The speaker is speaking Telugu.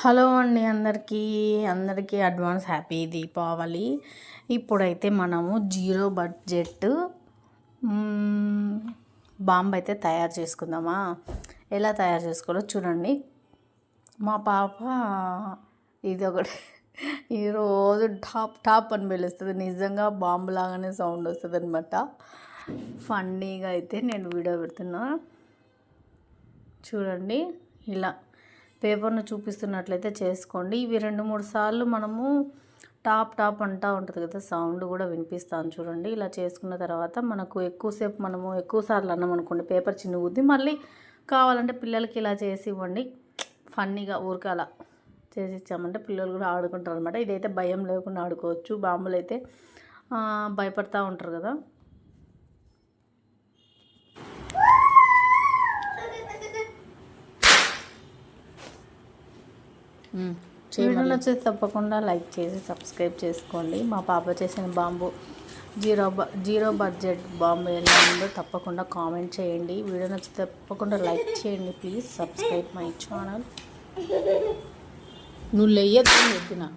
హలో అండి అందరికీ. అందరికీ అడ్వాన్స్ హ్యాపీ దీపావళి. ఇప్పుడైతే మనము జీరో బడ్జెట్ బాంబు అయితే తయారు చేసుకుందామా? ఎలా తయారు చేసుకోవాలో చూడండి. మా పాప ఇది ఒకటి ఈరోజు టాప్ టాప్ అని పిలుస్తుంది. నిజంగా బాంబు లాగానే సౌండ్ వస్తుంది అనమాట ఫన్నీగా అయితే నేను వీడియో పెడుతున్నా. చూడండి ఇలా. పేపర్ను చూపిస్తున్నట్లయితే చేసుకోండి. ఇవి రెండు మూడు సార్లు మనము టాప్ టాప్ అంటూ ఉంటుంది కదా సౌండ్ కూడా వినిపిస్తాను చూడండి. ఇలా చేసుకున్న తర్వాత మనకు ఎక్కువసేపు మనము ఎక్కువ సార్లు అన్నాం అనుకోండి పేపర్ చిన్నగుద్ది మళ్ళీ కావాలంటే పిల్లలకి ఇలా చేసి ఇవ్వండి. ఫన్నీగా ఊరికే అలా చేసి ఇచ్చామంటే పిల్లలు కూడా ఆడుకుంటారు అనమాట ఇదైతే భయం లేకుండా ఆడుకోవచ్చు. బాంబులు అయితే భయపడతా ఉంటారు కదా. వీడియో వచ్చేసి తప్పకుండా లైక్ చేసి సబ్స్క్రైబ్ చేసుకోండి. మా పాప చేసిన బాంబు జీరో బ జీరో బడ్జెట్ బాంబు ఎలా ఉందో తప్పకుండా కామెంట్ చేయండి. వీడియో నచ్చితే తప్పకుండా లైక్ చేయండి. Please subscribe my channel. నువ్వు లేయద్దు చెప్పినా.